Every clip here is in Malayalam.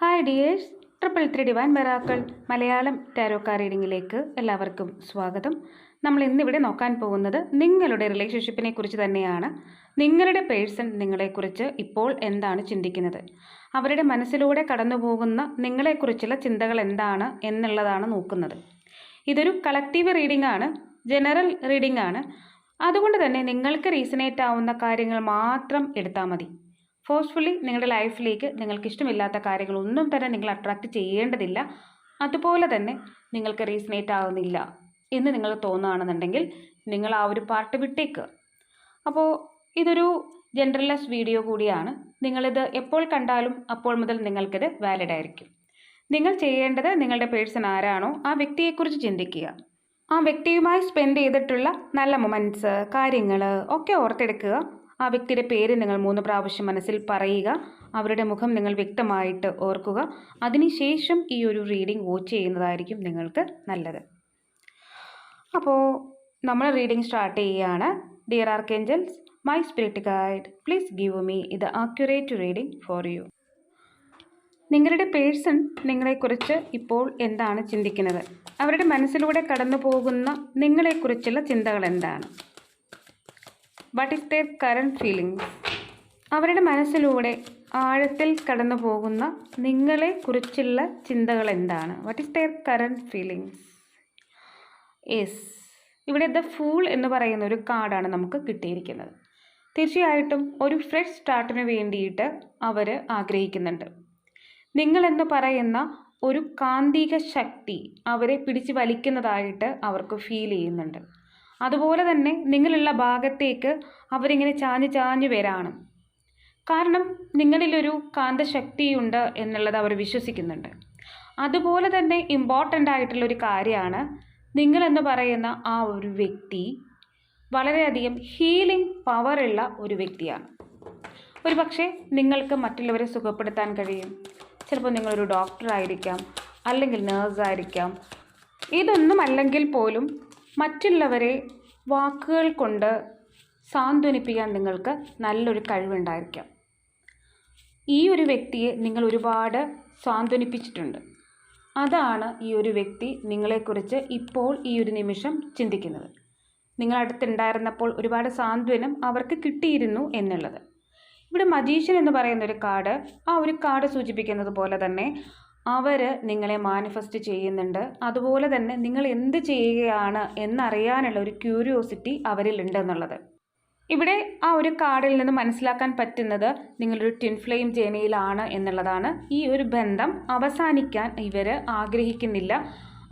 Hi dears triple three divine miracles Malayalam tarot card റീഡിങ്ങിലേക്ക് എല്ലാവർക്കും സ്വാഗതം. നമ്മൾ ഇന്നിവിടെ നോക്കാൻ പോകുന്നത് നിങ്ങളുടെ റിലേഷൻഷിപ്പിനെ കുറിച്ച് തന്നെയാണ്. നിങ്ങളുടെ പേഴ്സൺ നിങ്ങളെക്കുറിച്ച് ഇപ്പോൾ എന്താണ് ചിന്തിക്കുന്നത്? അവരുടെ മനസ്സിലൂടെ കടന്നു പോകുന്ന നിങ്ങളെക്കുറിച്ചുള്ള ചിന്തകൾ എന്താണ് എന്നുള്ളതാണ് നോക്കുന്നത്. ഇതൊരു കളക്റ്റീവ് റീഡിംഗ് ആണ് ജനറൽ റീഡിംഗ് ആണ്. അതുകൊണ്ട് തന്നെ നിങ്ങൾക്ക് റീസണേറ്റ് ആവുന്ന കാര്യങ്ങൾ മാത്രം എടുത്താൽ മതി. ഫോഴ്സ്ഫുള്ളി നിങ്ങളുടെ ലൈഫിലേക്ക് നിങ്ങൾക്ക് ഇഷ്ടമില്ലാത്ത കാര്യങ്ങളൊന്നും തന്നെ നിങ്ങൾ അട്രാക്റ്റ് ചെയ്യേണ്ടതില്ല. അതുപോലെ തന്നെ നിങ്ങൾക്ക് റീസണേറ്റ് ആവുന്നില്ല എന്ന് നിങ്ങൾ തോന്നുകയാണെന്നുണ്ടെങ്കിൽ നിങ്ങൾ ആ ഒരു പാർട്ട് വിട്ടേക്ക്. അപ്പോൾ ഇതൊരു ജനറലസ് വീഡിയോ കൂടിയാണ്. നിങ്ങളിത് എപ്പോൾ കണ്ടാലും അപ്പോൾ മുതൽ നിങ്ങൾക്കിത് വാലിഡ് ആയിരിക്കും. നിങ്ങൾ ചെയ്യേണ്ടത് നിങ്ങളുടെ പേഴ്സൺ ആരാണോ ആ വ്യക്തിയെക്കുറിച്ച് ചിന്തിക്കുക. ആ വ്യക്തിയുമായി സ്പെൻഡ് ചെയ്തിട്ടുള്ള നല്ല മൊമെന്റ്സ് കാര്യങ്ങൾ ഒക്കെ ഓർത്തെടുക്കുക. ആ വ്യക്തിയുടെ പേര് നിങ്ങൾ മൂന്ന് പ്രാവശ്യം മനസ്സിൽ പറയുക. അവരുടെ മുഖം നിങ്ങൾ വ്യക്തമായിട്ട് ഓർക്കുക. അതിനുശേഷം ഈ ഒരു റീഡിംഗ് വാച്ച് ചെയ്യുന്നതായിരിക്കും നിങ്ങൾക്ക് നല്ലത്. അപ്പോൾ നമ്മൾ റീഡിംഗ് സ്റ്റാർട്ട് ചെയ്യുകയാണ് dear archangels my spirit guide please give me ഇത് ആക്യുറേറ്റ് റീഡിംഗ് ഫോർ യു നിങ്ങളുടെ പേഴ്സൺ നിങ്ങളെക്കുറിച്ച് ഇപ്പോൾ എന്താണ് ചിന്തിക്കുന്നത്? അവരുടെ മനസ്സിലൂടെ കടന്നു പോകുന്ന നിങ്ങളെക്കുറിച്ചുള്ള ചിന്തകൾ എന്താണ്? What is their current feelings അവരുടെ മനസ്സിലൂടെ ആഴത്തിൽ കടന്നു പോകുന്ന നിങ്ങളെക്കുറിച്ചുള്ള ചിന്തകൾ എന്താണ്? What is their current feelings yes ഇവിടെ ദ ഫൂൾ എന്ന് പറയുന്ന ഒരു കാർഡാണ് നമുക്ക് കിട്ടിയിരിക്കുന്നത്. തീർച്ചയായിട്ടും ഒരു ഫ്രഷ് സ്റ്റാർട്ടിന് വേണ്ടിയിട്ട് അവർ ആഗ്രഹിക്കുന്നുണ്ട്. നിങ്ങളെന്ന് പറയുന്ന ഒരു കാന്തിക ശക്തി അവരെ പിടിച്ച് വലിക്കുന്നതായിട്ട് അവർക്ക് ഫീൽ ചെയ്യുന്നുണ്ട്. അതുപോലെ തന്നെ നിങ്ങളുള്ള ഭാഗത്തേക്ക് അവരിങ്ങനെ ചാഞ്ഞ് ചാഞ്ഞ് വരാണ്. കാരണം നിങ്ങളിലൊരു കാന്തശക്തിയുണ്ട് എന്നുള്ളത് അവർ വിശ്വസിക്കുന്നുണ്ട്. അതുപോലെ തന്നെ ഇമ്പോർട്ടന്റ് ആയിട്ടുള്ള ഒരു കാര്യമാണ് നിങ്ങളെന്ന് പറയുന്ന ആ ഒരു വ്യക്തി വളരെയധികം ഹീലിംഗ് പവറുള്ള ഒരു വ്യക്തിയാണ്. ഒരു പക്ഷേ നിങ്ങൾക്ക് മറ്റുള്ളവരെ സുഖപ്പെടുത്താൻ കഴിയും. ചിലപ്പോൾ നിങ്ങളൊരു ഡോക്ടർ ആയിരിക്കാം അല്ലെങ്കിൽ നേഴ്സായിരിക്കാം ഇതൊന്നും അല്ലെങ്കിൽ പോലും മറ്റുള്ളവരെ വാക്കുകൾ കൊണ്ട് സാന്ത്വനിപ്പിക്കാൻ നിങ്ങൾക്ക് നല്ലൊരു കഴിവുണ്ടായിരിക്കാം. ഈ ഒരു വ്യക്തിയെ നിങ്ങൾ ഒരുപാട് സാന്ത്വനിപ്പിച്ചിട്ടുണ്ട്. അതാണ് ഈ ഒരു വ്യക്തി നിങ്ങളെക്കുറിച്ച് ഇപ്പോൾ ഈ ഒരു നിമിഷം ചിന്തിക്കുന്നത്. നിങ്ങൾ അടുത്തുണ്ടായിരുന്നപ്പോൾ ഒരുപാട് സാന്ത്വനം അവർക്ക് കിട്ടിയിരുന്നു എന്നുള്ളത്. ഇവിടെ മജീഷ്യൻ എന്ന് പറയുന്ന ഒരു കാർഡ് ആ ഒരു കാർഡ് സൂചിപ്പിക്കുന്നത് പോലെ തന്നെ അവർ നിങ്ങളെ മാനിഫെസ്റ്റ് ചെയ്യുന്നുണ്ട്. അതുപോലെ തന്നെ നിങ്ങൾ എന്ത് ചെയ്യുകയാണ് എന്നറിയാനുള്ള ഒരു ക്യൂരിയോസിറ്റി അവരിലുണ്ട് എന്നുള്ളത്. ഇവിടെ ആ ഒരു കാർഡിൽ നിന്ന് മനസ്സിലാക്കാൻ പറ്റുന്നത് നിങ്ങളൊരു ട്വിൻ ഫ്ലെയിം ജേനയിലാണ് എന്നുള്ളതാണ്. ഈ ഒരു ബന്ധം അവസാനിക്കാൻ ഇവർ ആഗ്രഹിക്കുന്നില്ല.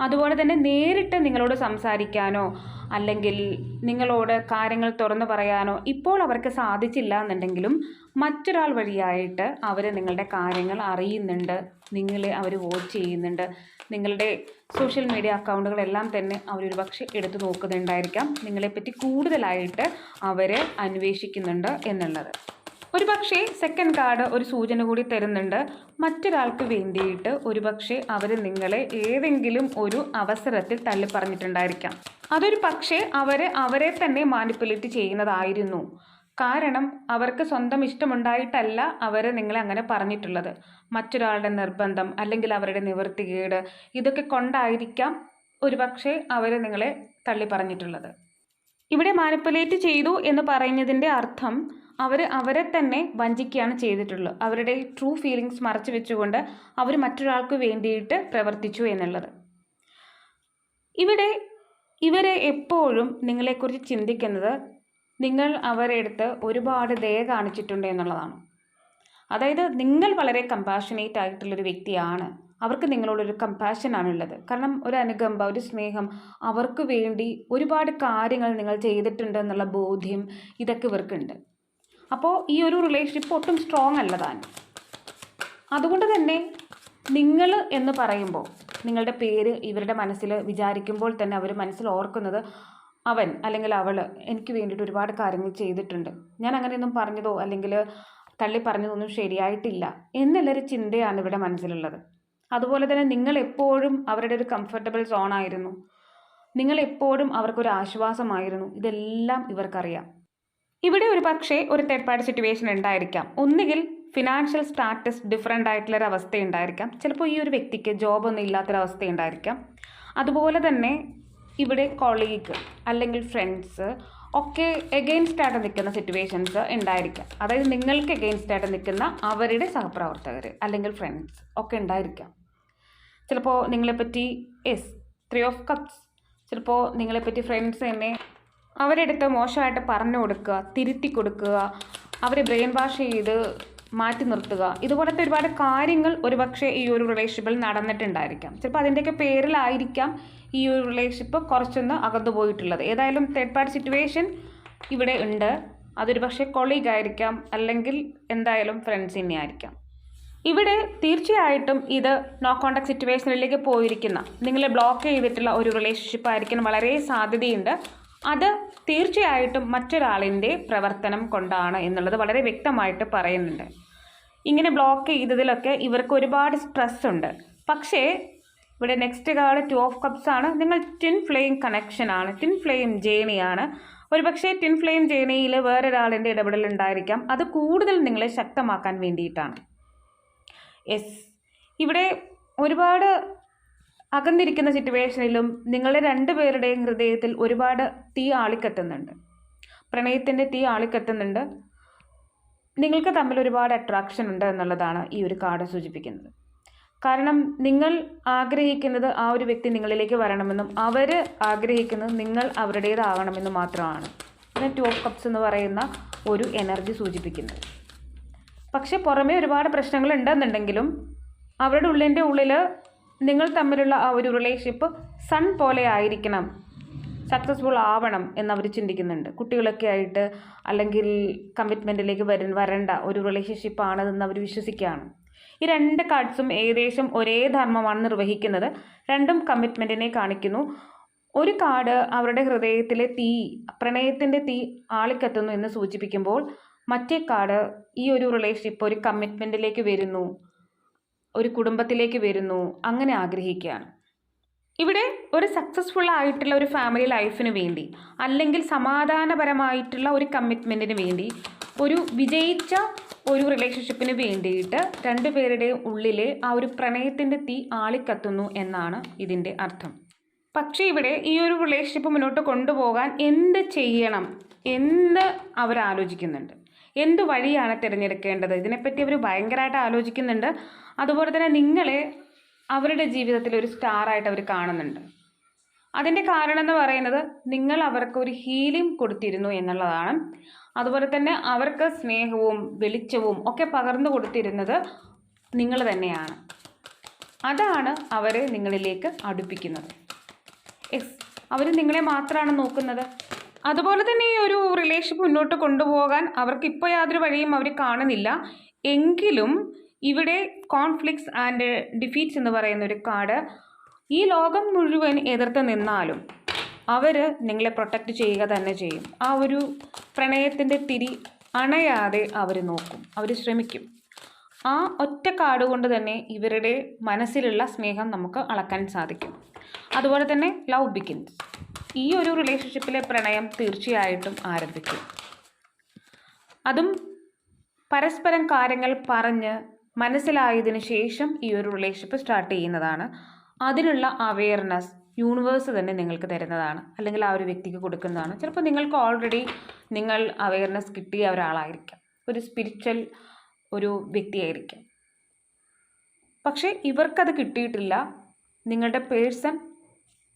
അതുപോലെ തന്നെ നേരിട്ട് നിങ്ങളോട് സംസാരിക്കാനോ അല്ലെങ്കിൽ നിങ്ങളോട് കാര്യങ്ങൾ തുറന്നു പറയാനോ ഇപ്പോൾ അവർക്ക് സാധിച്ചില്ല എന്നുണ്ടെങ്കിലും മറ്റൊരാൾ വഴിയായിട്ട് അവർ നിങ്ങളുടെ കാര്യങ്ങൾ അറിയുന്നുണ്ട് നിങ്ങളെ അവർ വാച്ച് ചെയ്യുന്നുണ്ട്. നിങ്ങളുടെ സോഷ്യൽ മീഡിയ അക്കൗണ്ടുകളെല്ലാം തന്നെ അവരൊരു പക്ഷേ എടുത്തു നോക്കുന്നുണ്ടായിരിക്കാം. നിങ്ങളെപ്പറ്റി കൂടുതലായിട്ട് അവർ അന്വേഷിക്കുന്നുണ്ട് എന്നുള്ളത്. ഒരു പക്ഷേ സെക്കൻഡ് കാർഡ് ഒരു സൂചന കൂടി തരുന്നുണ്ട്. മറ്റൊരാൾക്ക് വേണ്ടിയിട്ട് ഒരു പക്ഷേ അവർ നിങ്ങളെ ഏതെങ്കിലും ഒരു അവസരത്തിൽ തള്ളിപ്പറഞ്ഞിട്ടുണ്ടായിരിക്കാം അതൊരു പക്ഷേ അവർ അവരെ തന്നെ മാനിപ്പുലേറ്റ് ചെയ്യുന്നതായിരുന്നു. കാരണം അവർക്ക് സ്വന്തം ഇഷ്ടമുണ്ടായിട്ടല്ല അവർ നിങ്ങളെ അങ്ങനെ പറഞ്ഞിട്ടുള്ളത്. മറ്റൊരാളുടെ നിർബന്ധം അല്ലെങ്കിൽ അവരുടെ നിവൃത്തികേട് ഇതൊക്കെ കൊണ്ടായിരിക്കാം ഒരു പക്ഷേ അവർ നിങ്ങളെ തള്ളി പറഞ്ഞിട്ടുള്ളത്. ഇവിടെ മാനിപ്പുലേറ്റ് ചെയ്തു എന്ന് പറയുന്നതിന്റെ അർത്ഥം അവർ അവരെ തന്നെ വഞ്ചിക്കുകയാണ് ചെയ്തിട്ടുള്ളത്. അവരുടെ ട്രൂ ഫീലിങ്സ് മറച്ചു വെച്ചുകൊണ്ട് അവർ മറ്റൊരാൾക്ക് വേണ്ടിയിട്ട് പ്രവർത്തിച്ചു എന്നുള്ളത്. ഇവിടെ ഇവരെ എപ്പോഴും നിങ്ങളെക്കുറിച്ച് ചിന്തിക്കുന്നത് നിങ്ങൾ അവരെ അടുത്ത് ഒരുപാട് ദയ കാണിച്ചിട്ടുണ്ട് എന്നുള്ളതാണ്. അതായത് നിങ്ങൾ വളരെ കമ്പാഷനേറ്റ് ആയിട്ടുള്ളൊരു വ്യക്തിയാണ്. അവർക്ക് നിങ്ങളോടൊരു കമ്പാഷനാണുള്ളത് കാരണം ഒരു അനുകമ്പ ഒരു സ്നേഹം അവർക്ക് വേണ്ടി ഒരുപാട് കാര്യങ്ങൾ നിങ്ങൾ ചെയ്തിട്ടുണ്ട് എന്നുള്ള ബോധ്യം ഇതൊക്കെ ഇവർക്കുണ്ട്. അപ്പോൾ ഈ ഒരു റിലേഷൻഷിപ്പ് ഒട്ടും സ്ട്രോങ് അല്ല താൻ. അതുകൊണ്ട് തന്നെ നിങ്ങൾ എന്ന് പറയുമ്പോൾ നിങ്ങളുടെ പേര് ഇവരുടെ മനസ്സിൽ വിചാരിക്കുമ്പോൾ തന്നെ അവർ മനസ്സിൽ ഓർക്കുന്നത് അവൻ അല്ലെങ്കിൽ അവൾ എനിക്ക് വേണ്ടിയിട്ട് ഒരുപാട് കാര്യങ്ങൾ ചെയ്തിട്ടുണ്ട്. ഞാൻ അങ്ങനെയൊന്നും പറഞ്ഞതോ അല്ലെങ്കിൽ തള്ളി പറഞ്ഞതൊന്നും ശരിയായിട്ടില്ല എന്നുള്ളൊരു ചിന്തയാണ് ഇവിടെ മനസ്സിലുള്ളത്. അതുപോലെ തന്നെ നിങ്ങൾ എപ്പോഴും അവരുടെ ഒരു കംഫർട്ടബിൾ സോണായിരുന്നു നിങ്ങൾ എപ്പോഴും അവർക്കൊരു ആശ്വാസമായിരുന്നു. ഇതെല്ലാം ഇവർക്കറിയാം. ഇവിടെ ഒരു പക്ഷേ ഒരു തേർഡ് പാർട്ടി സിറ്റുവേഷൻ ഉണ്ടായിരിക്കാം. ഒന്നുകിൽ ഫിനാൻഷ്യൽ സ്റ്റാറ്റസ് ഡിഫറെന്റ് ആയിട്ടുള്ളൊരു അവസ്ഥ ഉണ്ടായിരിക്കാം ചിലപ്പോൾ ഈ ഒരു വ്യക്തിക്ക് ജോബൊന്നും ഇല്ലാത്തൊരവസ്ഥ ഉണ്ടായിരിക്കാം അതുപോലെ തന്നെ ഇവിടെ കൊളീഗ് അല്ലെങ്കിൽ ഫ്രണ്ട്സ് ഒക്കെ എഗെയിൻസ്റ്റ് ആയിട്ട് നിൽക്കുന്ന സിറ്റുവേഷൻസ് ഉണ്ടായിരിക്കാം. അതായത് നിങ്ങൾക്ക് എഗെയിൻസ്റ്റ് ആയിട്ട് നിൽക്കുന്ന അവരുടെ സഹപ്രവർത്തകർ അല്ലെങ്കിൽ ഫ്രണ്ട്സ് ഒക്കെ ഉണ്ടായിരിക്കാം. ചിലപ്പോൾ നിങ്ങളെപ്പറ്റി എസ് ത്രീ ഓഫ് കപ്സ് ചിലപ്പോൾ നിങ്ങളെപ്പറ്റി ഫ്രണ്ട്സ് തന്നെ അവരെടുത്ത് മോശമായിട്ട് പറഞ്ഞു കൊടുക്കുക തിരുത്തി കൊടുക്കുക അവരെ ബ്രെയിൻ വാഷ് ചെയ്ത് മാറ്റി നിർത്തുക. ഇതുപോലത്തെ ഒരുപാട് കാര്യങ്ങൾ ഒരുപക്ഷെ ഈ ഒരു റിലേഷൻഷിപ്പിൽ നടന്നിട്ടുണ്ടായിരിക്കാം. ചിലപ്പോൾ അതിന്റെയൊക്കെ പേരിലായിരിക്കാം ഈ ഒരു റിലേഷൻഷിപ്പ് കുറച്ചൊന്ന് അകന്നു പോയിട്ടുള്ളത്. ഏതായാലും തേർഡ് പാർട്ടി സിറ്റുവേഷൻ ഇവിടെ ഉണ്ട്. അതൊരു പക്ഷേ കൊളീഗ് ആയിരിക്കാം അല്ലെങ്കിൽ എന്തായാലും ഫ്രണ്ട്സ് തന്നെ ആയിരിക്കാം. ഇവിടെ തീർച്ചയായിട്ടും ഇത് നോ കോണ്ടാക്ട് സിറ്റുവേഷനിലേക്ക് പോയിരിക്കുന്ന നിങ്ങളെ ബ്ലോക്ക് ചെയ്തിട്ടുള്ള ഒരു റിലേഷൻഷിപ്പ് ആയിരിക്കാൻ വളരെ സാധ്യതയുണ്ട്. അത് തീർച്ചയായിട്ടും മറ്റൊരാളിന്റെ പ്രവർത്തനം കൊണ്ടാണ് എന്നുള്ളത് വളരെ വ്യക്തമായിട്ട് പറയുന്നുണ്ട്. ഇങ്ങനെ ബ്ലോക്ക് ചെയ്തതിലൊക്കെ ഇവർക്ക് ഒരുപാട് സ്ട്രെസ് ഉണ്ട്. പക്ഷേ ഇവിടെ next card two of cups ആണ്. നിങ്ങൾ ടിൻ ഫ്ലെയിം കണക്ഷൻ ആണ്. ടിൻ ഫ്ലെയിം ജേണിയാണ് ഒരുപക്ഷെ ടിൻ ഫ്ലെയിം ജേണിയിൽ വേറൊരാളിന്റെ ഇടപെടൽ ഉണ്ടായിരിക്കാം. അത് കൂടുതൽ നിങ്ങളെ ശക്തമാക്കാൻ വേണ്ടിയിട്ടാണ്. യെസ് ഇവിടെ ഒരുപാട് അകന്നിരിക്കുന്ന സിറ്റുവേഷനിലും നിങ്ങളുടെ രണ്ടുപേരുടെയും ഹൃദയത്തിൽ ഒരുപാട് തീ ആളിക്കത്തുന്നുണ്ട് പ്രണയത്തിന്റെ തീ ആളിക്കത്തുന്നുണ്ട് നിങ്ങൾക്ക് തമ്മിൽ ഒരുപാട് അട്രാക്ഷൻ ഉണ്ട് എന്നുള്ളതാണ് ഈ ഒരു കാർഡ് സൂചിപ്പിക്കുന്നത്. കാരണം നിങ്ങൾ ആഗ്രഹിക്കുന്നത് ആ ഒരു വ്യക്തി നിങ്ങളിലേക്ക് വരണമെന്നും അവർ ആഗ്രഹിക്കുന്നത് നിങ്ങൾ അവരുടേതാവണമെന്നും മാത്രമാണ്. പിന്നെ ടു ഓഫ് കപ്സ് എന്ന് പറയുന്ന ഒരു എനർജി സൂചിപ്പിക്കുന്നത്. പക്ഷേ പുറമേ ഒരുപാട് പ്രശ്നങ്ങൾ ഉണ്ടെന്നുണ്ടെങ്കിലും അവരുടെ ഉള്ളിന്റെ ഉള്ളിൽ നിങ്ങൾ തമ്മിലുള്ള ആ ഒരു റിലേഷൻഷിപ്പ് സൺ പോലെ ആയിരിക്കണം. സക്സസ്ഫുൾ ആവണം എന്നവർ ചിന്തിക്കുന്നുണ്ട്. കുട്ടികളൊക്കെ ആയിട്ട് അല്ലെങ്കിൽ കമ്മിറ്റ്മെന്റിലേക്ക് വര വരേണ്ട ഒരു റിലേഷൻഷിപ്പാണെന്ന് അവർ വിശ്വസിക്കുകയാണ്. ഈ രണ്ട് കാർഡ്സും ഏകദേശം ഒരേ ധർമ്മമാണ് നിർവഹിക്കുന്നത്. രണ്ടും കമ്മിറ്റ്മെന്റിനെ കാണിക്കുന്നു. ഒരു കാർഡ് അവരുടെ ഹൃദയത്തിലെ തീ പ്രണയത്തിന്റെ തീ ആളിക്കത്തുന്നു എന്ന് സൂചിപ്പിക്കുമ്പോൾ മറ്റേ കാർഡ് ഈ ഒരു റിലേഷൻഷിപ്പ് ഒരു കമ്മിറ്റ്മെന്റിലേക്ക് വരുന്നു. ഒരു കുടുംബത്തിലേക്ക് വരുന്നു അങ്ങനെ ആഗ്രഹിക്കുകയാണ്. ഇവിടെ ഒരു സക്സസ്ഫുൾ ആയിട്ടുള്ള ഒരു ഫാമിലി ലൈഫിന് വേണ്ടി അല്ലെങ്കിൽ സമാധാനപരമായിട്ടുള്ള ഒരു കമ്മിറ്റ്മെന്റിന് വേണ്ടി ഒരു വിജയിച്ച ഒരു റിലേഷൻഷിപ്പിന് വേണ്ടിയിട്ട് രണ്ടുപേരുടെയും ഉള്ളിലെ ആ ഒരു പ്രണയത്തിന്റെ തീ ആളിക്കത്തുന്നു എന്നാണ് ഇതിന്റെ അർത്ഥം. പക്ഷേ ഇവിടെ ഈ ഒരു റിലേഷൻഷിപ്പ് മുന്നോട്ട് കൊണ്ടുപോകാൻ എന്ത് ചെയ്യണം എന്ന് അവർ ആലോചിക്കുന്നുണ്ട്. എന്ത് വഴിയാണ് തിരഞ്ഞെടുക്കേണ്ടത്? ഇതിനെപ്പറ്റി അവർ ഭയങ്കരമായിട്ട് ആലോചിക്കുന്നുണ്ട്. അതുപോലെ തന്നെ നിങ്ങളെ അവരുടെ ജീവിതത്തിൽ ഒരു സ്റ്റാറായിട്ട് അവർ കാണുന്നുണ്ട്. അതിന്റെ കാരണം എന്ന് പറയുന്നത് നിങ്ങൾ അവർക്ക് ഒരു ഹീലിംഗ് കൊടുത്തിരുന്നു എന്നുള്ളതാണ്. അതുപോലെ തന്നെ അവർക്ക് സ്നേഹവും വെളിച്ചവും ഒക്കെ പകർന്നു കൊടുത്തിരുന്നത് നിങ്ങൾ തന്നെയാണ്. അതാണ് അവരെ നിങ്ങളിലേക്ക് അടുപ്പിക്കുന്നത്. യെസ് അവർ നിങ്ങളെ മാത്രമാണ് നോക്കുന്നത്. അതുപോലെ തന്നെ ഈ ഒരു റിലേഷൻഷിപ്പ് മുന്നോട്ട് കൊണ്ടുപോകാൻ അവർക്ക് ഇപ്പോൾ യാതൊരു വഴിയും അവർ കാണുന്നില്ല. എങ്കിലും ഇവിടെ കോൺഫ്ലിക്ട്സ് ആൻഡ് ഡിഫീറ്റ്സ് എന്ന് പറയുന്ന ഒരു കാർഡ് ഈ ലോകം മുഴുവൻ എതിർത്ത് നിന്നാലും അവർ നിങ്ങളെ പ്രൊട്ടക്റ്റ് ചെയ്യുക തന്നെ ചെയ്യും. ആ ഒരു പ്രണയത്തിന്റെ തിരി അണയാതെ അവർ നോക്കും. അവർ ശ്രമിക്കും. ആ ഒറ്റ കാർഡ് കൊണ്ട് തന്നെ ഇവരുടെ മനസ്സിലുള്ള സ്നേഹം നമുക്ക് അളക്കാൻ സാധിക്കും. അതുപോലെ തന്നെ ലവ് ബിഗിൻസ്. ഈ ഒരു റിലേഷൻഷിപ്പിലെ പ്രണയം തീർച്ചയായിട്ടും ആരംഭിക്കും. അതും പരസ്പരം കാര്യങ്ങൾ പറഞ്ഞ് മനസ്സിലായതിനു ശേഷം ഈ ഒരു റിലേഷൻഷിപ്പ് സ്റ്റാർട്ട് ചെയ്യുന്നതാണ്. അതിനുള്ള അവെയർനെസ് യൂണിവേഴ്സ് തന്നെ നിങ്ങൾക്ക് തരുന്നതാണ്. അല്ലെങ്കിൽ ആ ഒരു വ്യക്തിക്ക് കൊടുക്കുന്നതാണ്. ചിലപ്പോൾ നിങ്ങൾക്ക് ഓൾറെഡി നിങ്ങൾ അവെയർനെസ് കിട്ടിയ ഒരാളായിരിക്കാം. ഒരു സ്പിരിച്വൽ ഒരു വ്യക്തിയായിരിക്കാം. പക്ഷേ ഇവർക്കത് കിട്ടിയിട്ടില്ല. നിങ്ങളുടെ പേഴ്സൺ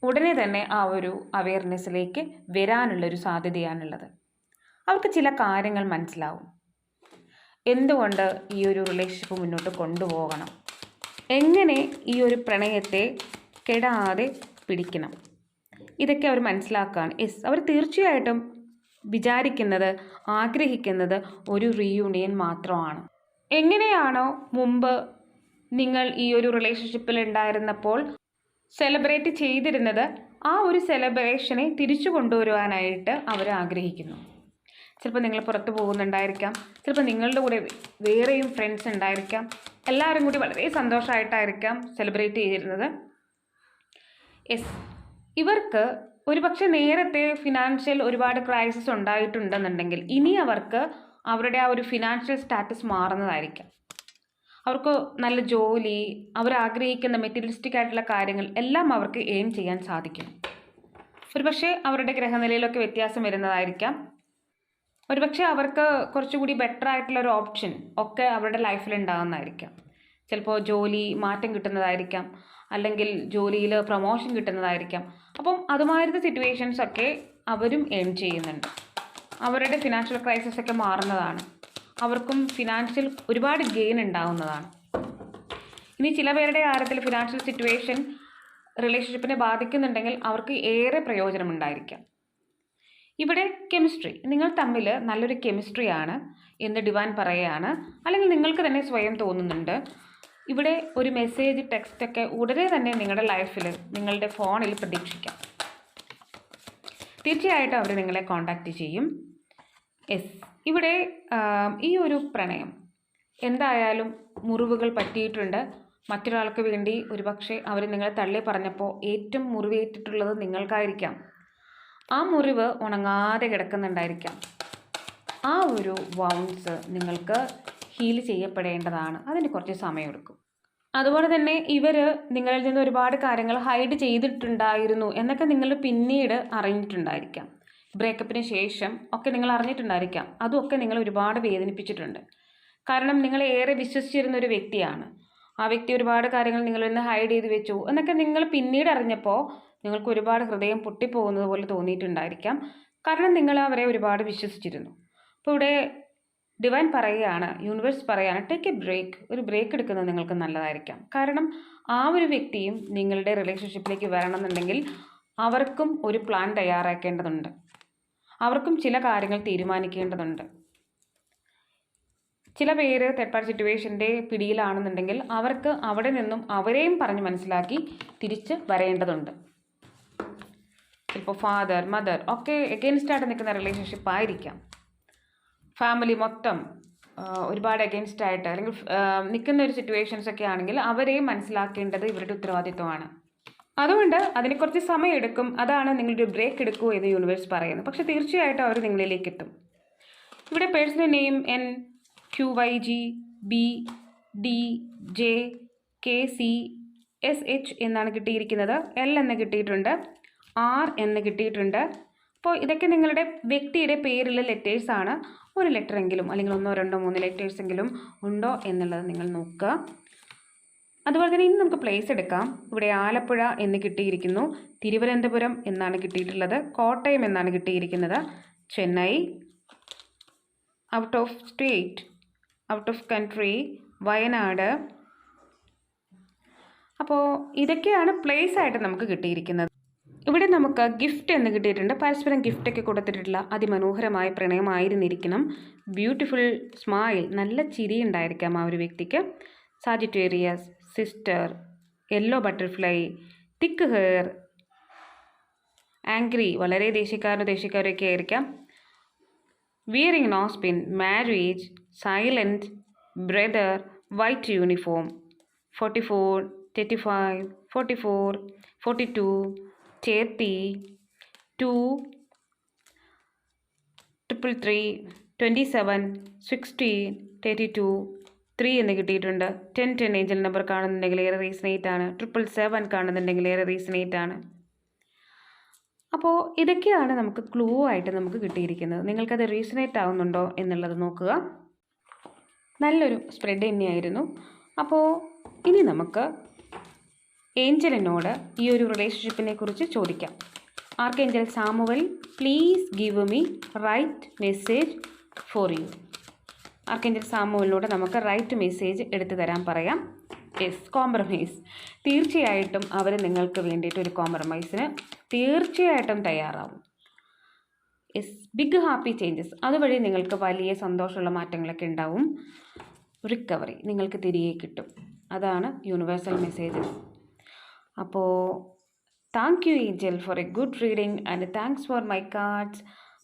ഉടനെ തന്നെ ആ ഒരു അവെയർനെസ്സിലേക്ക് വരാനുള്ളൊരു സാധ്യതയാണുള്ളത്. അവർക്ക് ചില കാര്യങ്ങൾ മനസ്സിലാവും. എന്തുകൊണ്ട് ഈ ഒരു റിലേഷൻഷിപ്പ് മുന്നോട്ട് കൊണ്ടുപോകണം? എങ്ങനെ ഈ ഒരു പ്രണയത്തെ കെടാതെ പിടിക്കണം? ഇതൊക്കെ അവർ മനസ്സിലാക്കുകയാണ് യെസ് അവർ തീർച്ചയായിട്ടും വിചാരിക്കുന്നത് ആഗ്രഹിക്കുന്നത് ഒരു റീയൂണിയൻ മാത്രമാണ്. എങ്ങനെയാണോ മുമ്പ് നിങ്ങൾ ഈ ഒരു റിലേഷൻഷിപ്പിൽ ഉണ്ടായിരുന്നപ്പോൾ സെലിബ്രേറ്റ് ചെയ്തിരുന്നത് ആ ഒരു സെലിബ്രേഷനെ തിരിച്ചു കൊണ്ടുവരുവാനായിട്ട് അവർ ആഗ്രഹിക്കുന്നു. ചിലപ്പോൾ നിങ്ങൾ പുറത്ത് പോകുന്നുണ്ടായിരിക്കാം ചിലപ്പോൾ നിങ്ങളുടെ കൂടെ വേറെയും ഫ്രണ്ട്സ് ഉണ്ടായിരിക്കാം എല്ലാവരും കൂടി വളരെ സന്തോഷമായിട്ടായിരിക്കാം സെലിബ്രേറ്റ് ചെയ്തിരുന്നത്. എസ് ഇവർക്ക് ഒരുപക്ഷെ നേരത്തെ ഫിനാൻഷ്യൽ ഒരുപാട് ക്രൈസിസ് ഉണ്ടായിട്ടുണ്ടെന്നുണ്ടെങ്കിൽ ഇനി അവർക്ക് അവരുടെ ആ ഒരു ഫിനാൻഷ്യൽ സ്റ്റാറ്റസ് മാറുന്നതായിരിക്കാം. അവർക്ക് നല്ല ജോലി അവർ ആഗ്രഹിക്കുന്ന മെറ്റീരിയലിസ്റ്റിക് ആയിട്ടുള്ള കാര്യങ്ങൾ എല്ലാം അവർക്ക് എയിം ചെയ്യാൻ സാധിക്കും. ഒരുപക്ഷെ അവരുടെ ഗ്രഹനിലയിലൊക്കെ വ്യത്യാസം വരുന്നതായിരിക്കാം. ഒരുപക്ഷെ അവർക്ക് കുറച്ചുകൂടി ബെറ്റർ ആയിട്ടുള്ള ഒരു ഓപ്ഷൻ ഒക്കെ അവരുടെ ലൈഫിൽ ഉണ്ടാകുന്നതായിരിക്കാം. ചിലപ്പോൾ ജോലി മാറ്റം കിട്ടുന്നതായിരിക്കാം. അല്ലെങ്കിൽ ജോലിയിൽ പ്രൊമോഷൻ കിട്ടുന്നതായിരിക്കാം. അപ്പം അതുമാതിരത്തെ സിറ്റുവേഷൻസ് ഒക്കെ അവരും എയിം ചെയ്യുന്നുണ്ട്. അവരുടെ ഫിനാൻഷ്യൽ ക്രൈസിസ് ഒക്കെ മാറുന്നതാണ്. അവർക്കും ഫിനാൻഷ്യൽ ഒരുപാട് ഗെയിൻ ഉണ്ടാവുന്നതാണ്. ഇനി ചില പേരുടെ കാര്യത്തിൽ ഫിനാൻഷ്യൽ സിറ്റുവേഷൻ റിലേഷൻഷിപ്പിനെ ബാധിക്കുന്നുണ്ടെങ്കിൽ അവർക്ക് ഏറെ പ്രയോജനമുണ്ടായിരിക്കാം. ഇവിടെ കെമിസ്ട്രി നിങ്ങൾ തമ്മിൽ നല്ലൊരു കെമിസ്ട്രിയാണ് എന്ന് ഡിവാൻ പറയുകയാണ്. അല്ലെങ്കിൽ നിങ്ങൾക്ക് തന്നെ സ്വയം തോന്നുന്നുണ്ട്. ഇവിടെ ഒരു മെസ്സേജ് ടെക്സ്റ്റ് ഒക്കെ ഉടനെ തന്നെ നിങ്ങളുടെ ലൈഫിൽ നിങ്ങളുടെ ഫോണിൽ പ്രതീക്ഷിക്കാം. തീർച്ചയായിട്ടും അവർ നിങ്ങളെ കോണ്ടാക്റ്റ് ചെയ്യും. യെസ് ഇവിടെ ഈ ഒരു പ്രണയം എന്തായാലും മുറിവുകൾ പറ്റിയിട്ടുണ്ട്. മറ്റൊരാൾക്ക് വേണ്ടി ഒരുപക്ഷെ അവർ നിങ്ങളെ തള്ളി പറഞ്ഞപ്പോൾ ഏറ്റവും മുറിവേറ്റിട്ടുള്ളത് നിങ്ങൾക്കായിരിക്കാം. ആ മുറിവ് ഉണങ്ങാതെ കിടക്കുന്നുണ്ടായിരിക്കാം. ആ ഒരു വൗൺസ് നിങ്ങൾക്ക് ഹീൽ ചെയ്യപ്പെടേണ്ടതാണ്. അതിന് കുറച്ച് സമയമെടുക്കും. അതുപോലെ തന്നെ ഇവർ നിങ്ങളിൽ നിന്ന് ഒരുപാട് കാര്യങ്ങൾ ഹൈഡ് ചെയ്തിട്ടുണ്ടായിരുന്നു എന്നൊക്കെ നിങ്ങൾ പിന്നീട് അറിഞ്ഞിട്ടുണ്ടായിരിക്കാം. ബ്രേക്കപ്പിന് ശേഷം ഒക്കെ നിങ്ങൾ അറിഞ്ഞിട്ടുണ്ടായിരിക്കാം. അതുമൊക്കെ നിങ്ങൾ ഒരുപാട് വേദനിപ്പിച്ചിട്ടുണ്ട്. കാരണം നിങ്ങൾ ഏറെ വിശ്വസിച്ചിരുന്ന ഒരു വ്യക്തിയാണ്. ആ വ്യക്തി ഒരുപാട് കാര്യങ്ങൾ നിങ്ങളിൽ നിന്ന് ഹൈഡ് ചെയ്ത് വെച്ചു എന്നൊക്കെ നിങ്ങൾ പിന്നീട് അറിഞ്ഞപ്പോൾ നിങ്ങൾക്ക് ഒരുപാട് ഹൃദയം പൊട്ടിപ്പോകുന്നത് പോലെ തോന്നിയിട്ടുണ്ടായിരിക്കാം. കാരണം നിങ്ങൾ അവരെ ഒരുപാട് വിശ്വസിച്ചിരുന്നു. അപ്പോൾ ഇവിടെ ഡിവൈൻ പറയുകയാണ് യൂണിവേഴ്സ് പറയുകയാണ് ടേക്ക് എ ബ്രേക്ക് ഒരു ബ്രേക്ക് എടുക്കുന്നത് നിങ്ങൾക്ക് നല്ലതായിരിക്കാം. കാരണം ആ ഒരു വ്യക്തിയും നിങ്ങളുടെ റിലേഷൻഷിപ്പിലേക്ക് വരണമെന്നുണ്ടെങ്കിൽ അവർക്കും ഒരു പ്ലാൻ തയ്യാറാക്കേണ്ടതുണ്ട്. അവർക്കും ചില കാര്യങ്ങൾ തീരുമാനിക്കേണ്ടതുണ്ട്. ചില പേര് തേർഡ് സിറ്റുവേഷന്റെ പിടിയിലാണെന്നുണ്ടെങ്കിൽ അവർക്ക് അവിടെ നിന്നും അവരെയും പറഞ്ഞ് മനസ്സിലാക്കി തിരിച്ച് വരേണ്ടതുണ്ട്. ചിലപ്പോൾ ഫാദർ മദർ ഒക്കെ എഗെയിൻസ്റ്റ് ആയിട്ട് നിൽക്കുന്ന റിലേഷൻഷിപ്പ് ആയിരിക്കാം. ഫാമിലി മൊത്തം ഒരുപാട് അഗെയിൻസ്റ്റ് ആയിട്ട് അല്ലെങ്കിൽ നിൽക്കുന്ന ഒരു സിറ്റുവേഷൻസ് ഒക്കെ ആണെങ്കിൽ അവരെയും മനസ്സിലാക്കേണ്ടത് ഇവരുടെ ഉത്തരവാദിത്വമാണ്. അതുകൊണ്ട് അതിന് കുറച്ച് സമയം എടുക്കും. അതാണ് നിങ്ങളൊരു ബ്രേക്ക് എടുക്കൂ എന്ന് യൂണിവേഴ്സ് പറയുന്നത്. പക്ഷെ തീർച്ചയായിട്ടും അവർ നിങ്ങളിലേക്ക് എത്തും. ഇവിടെ personal name N Q Y G B D J K C S H എന്നാണ് കിട്ടിയിരിക്കുന്നത്. എൽ എന്ന് കിട്ടിയിട്ടുണ്ട്. ആർ എന്ന് കിട്ടിയിട്ടുണ്ട്. അപ്പോൾ ഇതൊക്കെ നിങ്ങളുടെ വ്യക്തിയുടെ പേരിലെ ആണ്. ഒരു ലെറ്റർ എങ്കിലും അല്ലെങ്കിൽ ഒന്നോ രണ്ടോ മൂന്ന് ലെറ്റേഴ്സ് എങ്കിലും ഉണ്ടോ എന്നുള്ളത് നിങ്ങൾ നോക്കുക. അതുപോലെ തന്നെ ഇനി നമുക്ക് പ്ലേസ് എടുക്കാം. ഇവിടെ ആലപ്പുഴ എന്ന് കിട്ടിയിരിക്കുന്നു തിരുവനന്തപുരം എന്നാണ് കിട്ടിയിട്ടുള്ളത് കോട്ടയം എന്നാണ് കിട്ടിയിരിക്കുന്നത് Chennai out of state out of country Wayanad. അപ്പോൾ ഇതൊക്കെയാണ് പ്ലേസ് ആയിട്ട് നമുക്ക് കിട്ടിയിരിക്കുന്നത്. ഇവിടെ നമുക്ക് ഗിഫ്റ്റ് എന്ന് കിട്ടിയിട്ടുണ്ട്. പരസ്പരം ഗിഫ്റ്റൊക്കെ കൊടുത്തിട്ടുള്ള അതിമനോഹരമായ പ്രണയമായിരുന്നിരിക്കണം. ബ്യൂട്ടിഫുൾ സ്മൈൽ നല്ല ചിരി ഉണ്ടായിരിക്കാം ആ ഒരു വ്യക്തിക്ക്. Sagittarius sister yellow butterfly thick hair angry വളരെ ദേഷ്യക്കാരോ ദേഷ്യക്കാരൊക്കെ ആയിരിക്കാം. Wearing nose pin marriage silent brother white uniform forty four thirty five forty four forty two thirty two triple three twenty seven sixteen thirty two three എന്ന് കിട്ടിയിട്ടുണ്ട്. ടെൻ ടെൻ ഏഞ്ചൽ നമ്പർ കാണുന്നുണ്ടെങ്കിൽ ഏറെ റീസണേറ്റ് ആണ്. ട്രിപ്പിൾ സെവൻ കാണുന്നുണ്ടെങ്കിൽ ഏറെ റീസണേറ്റ് ആണ്. അപ്പോൾ ഇതൊക്കെയാണ് നമുക്ക് ക്ലൂ ആയിട്ട് നമുക്ക് കിട്ടിയിരിക്കുന്നത്. നിങ്ങൾക്കത് റീസണേറ്റ് ആവുന്നുണ്ടോ എന്നുള്ളത് നോക്കുക. നല്ലൊരു സ്പ്രെഡ് തന്നെയായിരുന്നു. അപ്പോൾ ഇനി നമുക്ക് ഏഞ്ചലിനോട് ഈ ഒരു റിലേഷൻഷിപ്പിനെ കുറിച്ച് ചോദിക്കാം. Archangel Samuel please give me right message for you archangel സാമുവിലൂടെ നമുക്ക് റൈറ്റ് മെസ്സേജ് എടുത്തു തരാൻ പറയാം. യെസ് കോംപ്രമൈസ് തീർച്ചയായിട്ടും അവർ നിങ്ങൾക്ക് വേണ്ടിയിട്ട് ഒരു കോംപ്രമൈസിന് തീർച്ചയായിട്ടും തയ്യാറാവും. യെസ് ബിഗ് ഹാപ്പി ചേഞ്ചസ് അതുവഴി നിങ്ങൾക്ക് വലിയ സന്തോഷമുള്ള മാറ്റങ്ങളൊക്കെ ഉണ്ടാവും. റിക്കവറി നിങ്ങൾക്ക് തിരികെ കിട്ടും. അതാണ് യൂണിവേഴ്സൽ മെസ്സേജസ് അപ്പോൾ thank you angel for a good reading and thanks for my cards